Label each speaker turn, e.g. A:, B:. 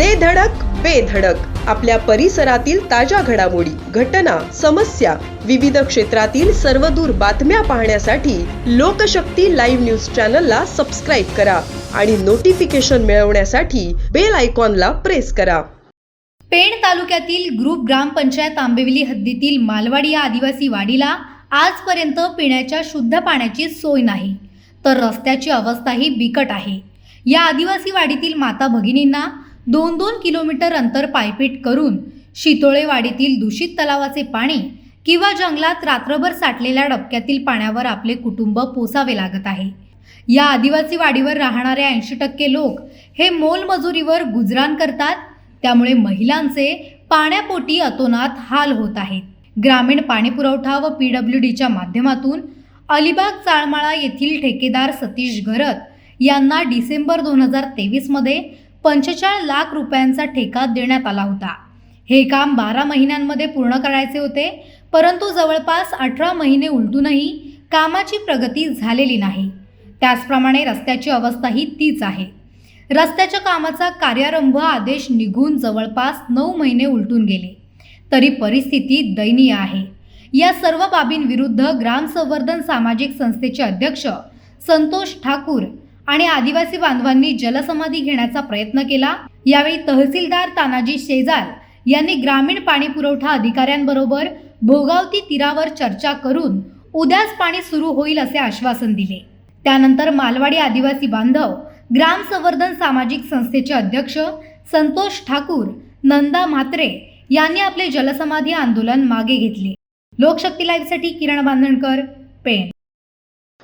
A: दे धडक बेधडक आपल्या परिसरातील ताज्या घडामोडी घटना समस्या विविध क्षेत्रातील सर्वदूर बातम्या पाहण्यासाठी लोकशक्ती लाईव्ह न्यूज चॅनलला सबस्क्राईब करा आणि नोटिफिकेशन मिळवण्यासाठी बेल आयकॉनला प्रेस करा.
B: पेण तालुक्यातील ग्रुप ग्रामपंचायत आंबेवली हद्दीतील मालवाडी या आदिवासी वाडीला आजपर्यंत पिण्याच्या शुद्ध पाण्याची सोय नाही तर रस्त्याची अवस्थाही बिकट आहे. या आदिवासी वाडीतील माता भगिनींना दोन दोन किलोमीटर अंतर पायपीट करून शितोळेवाडीतील दूषित तलावाचे पाणी किंवा जंगलात रात्रभर साठलेल्या डबक्यातील पाण्यावर आपले कुटुंब पोसावे लागत आहे. या आदिवासी वाडीवर राहणारे ऐंशी टक्के लोक हे मोलमजुरीवर गुजराण करतात त्यामुळे महिलांचे पाण्यापोटी अतोनात हाल होत आहेत. ग्रामीण पाणीपुरवठा व पी डब्ल्यू डीच्या माध्यमातून अलिबाग चाळमाळा येथील ठेकेदार सतीश घरत यांना डिसेंबर दोन हजार तेवीसमध्ये पंचेचाळीस लाख रुपयांचा ठेका देण्यात आला होता. हे काम बारा महिन्यांमध्ये पूर्ण करायचे होते परंतु जवळपास अठरा महिने उलटूनही कामाची प्रगती झालेली नाही. त्याचप्रमाणे रस्त्याची अवस्थाही तीच आहे. रस्त्याच्या कामाचा कार्यारंभ आदेश निघून जवळपास नऊ महिने उलटून गेले. तरी परिस्थिती दयनीय आहे. या सर्व बाबींविरुद्ध ग्रामसंवर्धन सामाजिक संस्थेचे अध्यक्ष संतोष ठाकूर आणि आदिवासी बांधवांनी जलसमाधी घेण्याचा प्रयत्न केला. यावेळी तहसीलदार तानाजी शेजार यांनी ग्रामीण पाणी पुरवठा अधिकाऱ्यांबरोबर भोगावती तीरावर चर्चा करून उद्याच पाणी सुरू होईल असे आश्वासन दिले. त्यानंतर मालवाडी आदिवासी बांधव ग्राम संवर्धन सामाजिक संस्थेचे अध्यक्ष संतोष ठाकूर नंदा म्हात्रे यांनी आपले जलसमाधी आंदोलन मागे घेतले. लोकशक्ती लाईव्हसाठी किरण बांधणकर पेण.